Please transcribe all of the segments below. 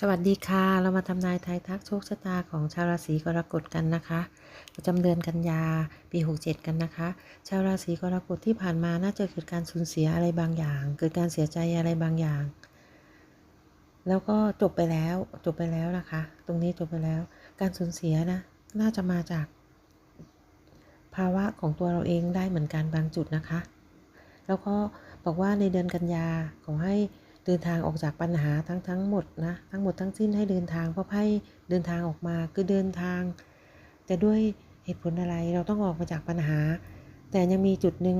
สวัสดีค่ะ เรามาทำนายทายทักโชคชะตาของชาวราศีกรกฎกันนะคะประจำเดือนกันยาปี 67 กันนะคะ ชาวราศีกรกฎที่ผ่านมาน่าจะเกิดการสูญเสียอะไรบางอย่าง เกิดการเสียใจอะไรบางอย่าง แล้วก็จบไปแล้วจบไปแล้วนะคะ ตรงนี้จบไปแล้ว การสูญเสียนะน่าจะมาจาก ภาวะของตัวเราเองได้เหมือนกันบางจุดนะคะ แล้วก็บอกว่าในเดือนกันยาขอให้ เดินทางออกจากปัญหาทั้งทั้งหมดนะทั้งหมดทั้งสิ้นให้เดินทางเพราะให้เดินทางออกมาคือเดินทาง แต่ด้วยเหตุผลอะไรเราต้องออกมาจากปัญหา แต่ยังมีจุดหนึ่ง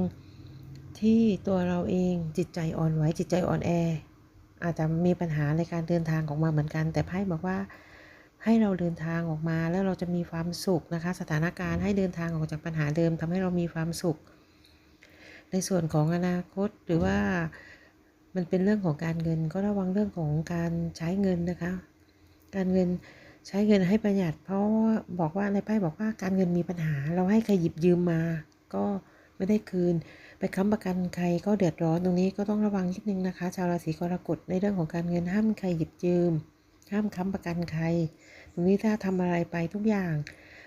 ที่ตัวเราเองจิตใจอ่อนไหวจิตใจอ่อนแอ อาจจะมีปัญหาในการเดินทางออกมาเหมือนกัน แต่ไพ่บอกว่าให้เราเดินทางออกมาแล้วเราจะมีความสุขนะคะ สถานการณ์ให้เดินทางออกจากปัญหาเดิมทำให้เรามีความสุข ในส่วนของอนาคตหรือว่า มันเป็นเรื่องของการเงินก็ระวังเรื่องของการใช้เงินนะคะ การเงินใช้เงินให้ประหยัด เพราะว่าบอกว่าในไพ่บอกว่าการเงินมีปัญหา เราให้ใครหยิบยืมมา ก็ไม่ได้คืน ไปค้ำประกันใครก็เดือดร้อนตรงนี้ก็ต้องระวังนิดนึงนะคะ ชาวราศีกรกฎในเรื่องของการเงินห้ามใครหยิบยืม ห้ามค้ำประกันใคร ตรงนี้ถ้าทำอะไรไปทุกอย่าง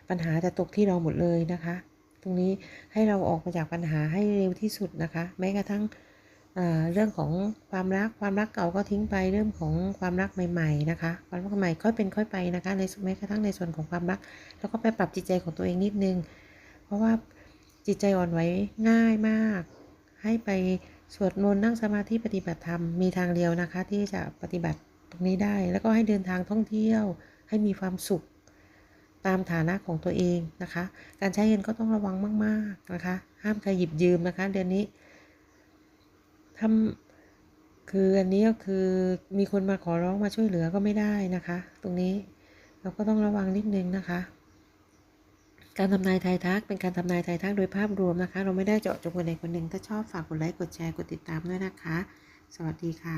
ปัญหาจะตกที่เราหมดเลยนะคะ ตรงนี้ให้เราออกมาจากปัญหาให้เร็วที่สุดนะคะ แม้กระทั่ง เรื่องของความรักความรักเก่าก็ทิ้งไปเรื่องของความรักใหม่ๆนะคะความรักใหม่ค่อยเป็นค่อยไปนะคะในแม้กระทั่งในส่วนของความรัก แล้วก็ไปปรับจิตใจของตัวเองนิดนึง เพราะว่าจิตใจอ่อนไหวง่ายมาก ให้ไปสวดมนต์นั่งสมาธิปฏิบัติธรรมมีทางเดียวนะคะ ที่จะปฏิบัติตรงนี้ได้ แล้วก็ให้เดินทางท่องเที่ยวให้มีความสุขตามฐานะของตัวเองนะคะ การใช้เงินก็ต้องระวังมาก ๆนะคะ ห้ามใครหยิบยืมนะคะ เดือนนี้ ทำคืออันนี้ก็คือมีคนมาขอร้องมาช่วยเหลือก็ไม่ได้นะคะ ตรงนี้เราก็ต้องระวังนิดนึงนะคะ การทำนายทายทักเป็นการทำนายทายทักโดยภาพรวมนะคะ เราไม่ได้เจาะจงคนใดคนหนึ่งถ้าชอบฝากกดไลค์กดแชร์กดติดตามด้วยนะคะ สวัสดีค่ะ